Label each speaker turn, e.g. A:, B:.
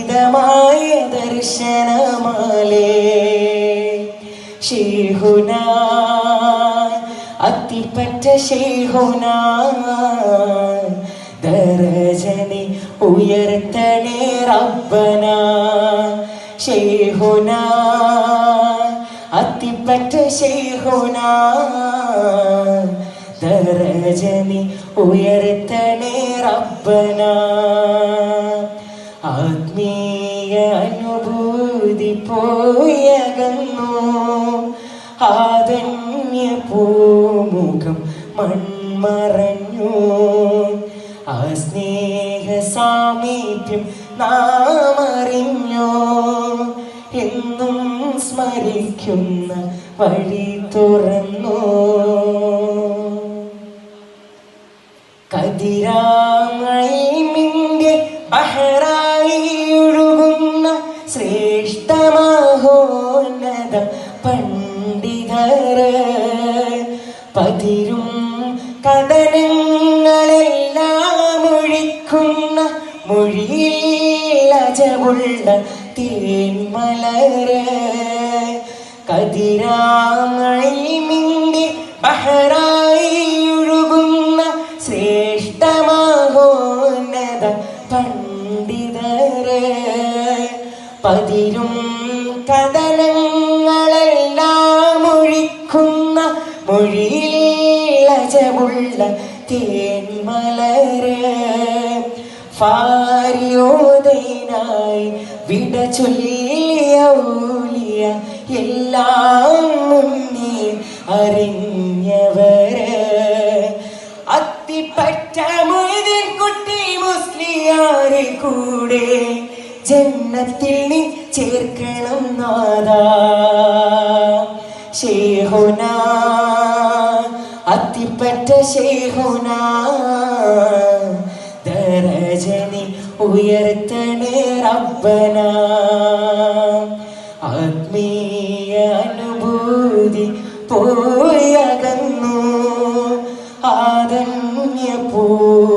A: അത്ഭുതമായ ദർശനമാലേ. ഷേഹുന അത്തിപ്പറ്റ ഷേഹുന ദരജനെ ഉയർത്തണേ റബ്ബന ഷേഹുന അത്തിപ്പറ്റ ഷേഹുന ദരജനെ ഉയർത്തണേ റബ്ബന ആത്മീയ അനുഭൂതി പോയകന്നു. ആദന്യ പൂമുഖം മൺമറഞ്ഞു. ആ സ്നേഹ സാമീപ്യം നാം അറിഞ്ഞു എന്നും സ്മരിക്കുന്ന വഴി തുറന്നു. കതിരാമൈമിന്റെ അഹ ശ്രേഷ്ഠമഹോന്നത പണ്ഡിതര്. പതിരും കഥനങ്ങളെല്ലാം ഒഴിക്കുന്ന മൊഴിയിൽ അജവുള്ള തേന്മലര്. മിണ്ടി ബഹറായി ഒഴുകുന്ന ശ്രേഷ്ഠമാഹോന്നത പണ്ഡിതര്. പതിരും കടലങ്ങളെല്ലാം ഒഴിക്കുന്ന മൊഴിയിലജമുള്ള തേൻമലരെ ഫാരിയോദയനായി വിട ചൊല്ലിയ എല്ലാം മുന്നേ അറിഞ്ഞവരെ. അത്തിപ്പറ്റ മൊയ്തീൻ കുട്ടി മുസ്ലിയാരെ കൂടെ ജന്നത്തിൽ നീ ചേർക്കണം നാദാ അത്തിപ്പറ്റ ഷേഹുന ദരജനി ഉയർത്തണേ റബ്ബന. ആത്മീയ അനുഭൂതി പോയകന്നു ആദന്യ പൂ